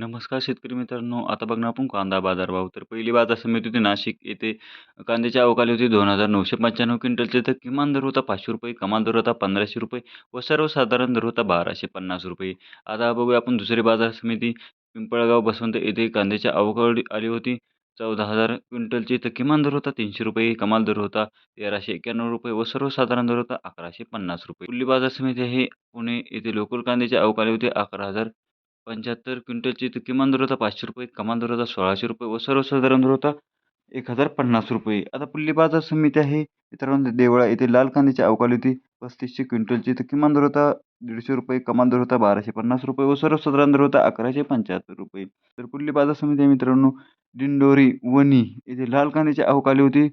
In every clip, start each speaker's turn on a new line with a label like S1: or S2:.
S1: नमस्कार शेतकरी मित्रांनो. आता बघणार आपण कांदा बाजारभाव. तर पहिली बाजार समिती होती नाशिक. येथे कांद्याची अवकाली होती दोन हजार नऊशे पंच्याण्णव क्विंटलचे. तर किमान दर होता पाचशे रुपये कमाल दर होता पंधराशे रुपये व सर्वसाधारण दर होता बाराशे पन्नास रुपये. आता बघूया आपण दुसरी बाजार समिती पिंपळगाव बसवंत. येथे कांद्याची अवकाळी आली होती चौदा हजार क्विंटलची. तर किमान दर होता तीनशे रुपये कमाल दर होता तेराशे एक्क्याण्णव रुपये व सर्वसाधारण दर होता अकराशे पन्नास रुपये. कुल्ली बाजार समिती हे पुणे. येथे लोकल कांद्याची अवकाळी होती अकरा हजार पंच्याहत्तर क्विंटलची तर किमान दर होता पाचशे रुपये कमाल दर होता सोळाशे रुपये व सर्वसाधारण दर होता एक हजार पन्नास रुपये. आता पुल्ली बाजार समिती आहे. मित्रांनो देवळा येथे लाल कांद्याची अवकाळी होती पस्तीसशे क्विंटलची तर किमान दर होता दीडशे रुपये कमाल दर होता बाराशे पन्नास रुपये व सर्वसाधारण दर होता अकराशे पंच्याहत्तर रुपये. तर पुल्ली बाजार समिती आहे मित्रांनो दिंडोरी वणी येथे लाल कांद्याची अवकाळी होती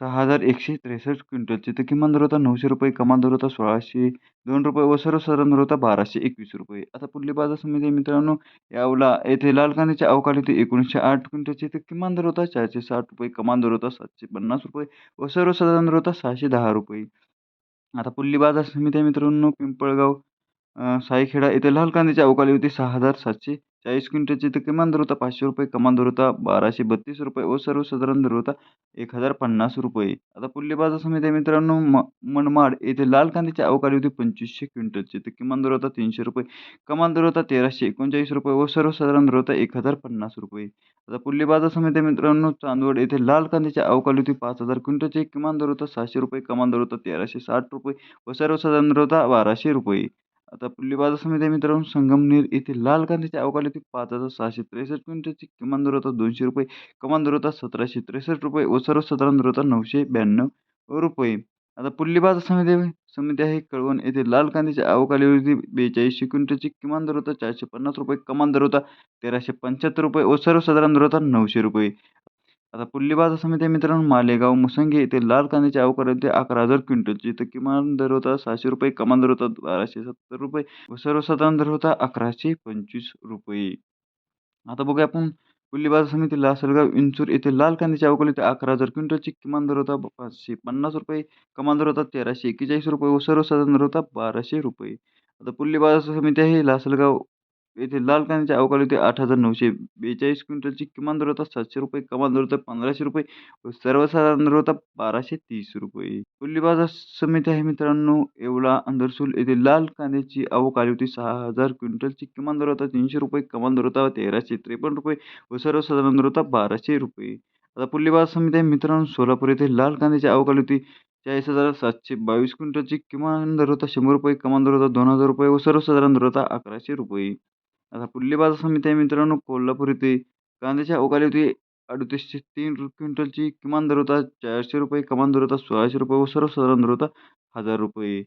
S1: सहा हजार एकशे त्रेसष्ट क्विंटलची तर किमान दर होता नऊशे रुपये कमाल दर होता सोळाशे दोन रुपये व सर्वसाधारण दर होता बाराशे एकवीस रुपये. आता पुढली बाजार समिती मित्रांनो यावला येथे लाल कांद्याची अवकाळी होती एकोणीसशे आठ क्विंटलची. तर किमान दर होता चारशे साठ रुपये कमाल दर होता सातशे पन्नास रुपये व सर्वसाधारण दर होता सहाशे दहा रुपये. आता पुढली बाजार समिती मित्रांनो पिंपळगाव साईखेडा. येथे लाल कांद्याची अवकाळी होती सहा हजार सातशे चाळीस क्विंटलची तर किमान दर होता पाचशे रुपये कमान दर होता बाराशे बत्तीस रुपये व सर्वसाधारण दर होता एक हजार पन्नास रुपये. आता पुल्ले बाजार समिती मित्रांनो म मनमाड येथे लाल कांद्याची अवकाळी होती पंचवीसशे क्विंटलची. तर किमान दर होता तीनशे रुपये कमान दर होता तेराशे एकोणचाळीस रुपये व सर्वसाधारण दर होता एक हजार पन्नास रुपये. आता पुल्ले बाजार समिती मित्रांनो चांदवड येथे लाल कांद्याची अवकाळी होती पाच हजार क्विंटलची किमान दर होता सहाशे रुपये कमान दर होता तेराशे साठ रुपये व सर्वसाधारण दर होता बाराशे रुपये. आता पुल्ली बाजार समिती आहे मित्रांनो संगमनेर येथे लाल कांद्याच्या अवकाळी होती पाच हजार सहाशे त्रेसष्ट क्विंटलची किमान दर होता दोनशे रुपये कमान दर होता सतराशे त्रेसष्ट रुपये व सर्वसाधारण दर होता नऊशे ब्याण्णव रुपये. आता पुल्ली बाजार समिती समिती आहे कळवण येथे लाल कांद्याच्या अवकाळी होती बेचाळीसशे क्विंटलची किमान दर होता चारशे पन्नास रुपये कमान दर होता तेराशे पंच्याहत्तर रुपये व सर्वसाधारण दर होता नऊशे रुपये. आता पुल्ली बाजार समिती मित्रांनो मालेगाव मुसंगी येथे लाल कांद्याची अवकाळी होते अकरा हजार क्विंटलची तर किमान दर होता सहाशे रुपये कमान दर होता बाराशे सत्तर रुपये व सर्वसाधारण दर होता अकराशे पंचवीस रुपये. आता बघूया आपण पुल्ली बाजार समिती लासलगाव इंचूर येथे लाल कांद्याची अवकाळी होते अकरा हजार क्विंटलची किमान दर होता पाचशे पन्नास रुपये कमान दर होता तेराशे एक्केचाळीस रुपये व सर्वसाधारण दर होता बाराशे रुपये. आता पुल्ली बाजार समिती आहे लासलगाव येथे लाल कांद्याचे अवकाळी होते आठ हजार नऊशे बेचाळीस क्विंटलची किमान दर होता सातशे रुपये कमाल दर होता पंधराशे रुपये व सर्वसाधारण दर होता बाराशे तीस रुपये. पुल्ली बाजार समिती आहे मित्रांनो येवला अंधरसूल. येथे लाल कांद्याची अवकाळी होती सहा हजार क्विंटलची किमान दर होता तीनशे रुपये कमाल दर होता तेराशे त्रेपन्न रुपये व सर्वसाधारण दर होता बाराशे रुपये. आता पुल्ली बाजार समिती आहे मित्रांनो सोलापूर येथे लाल कांद्याची अवकाळी होती चाळीस हजार सातशे बावीस क्विंटलची किमान दर होता शंभर रुपये कमान दर होता दोन हजार रुपये व सर्वसाधारण दर होता अकराशे रुपये. आता पुल्ली बाजार समिती आहे मित्रांनो कोल्हापूर येथे कांद्याच्या अवकाळी होती अडतीसशे तीन क्विंटलची किमान दर होता चारशे रुपये कमान दर होता सोळाशे रुपये व सर्वसाधारण दर होता हजार रुपये.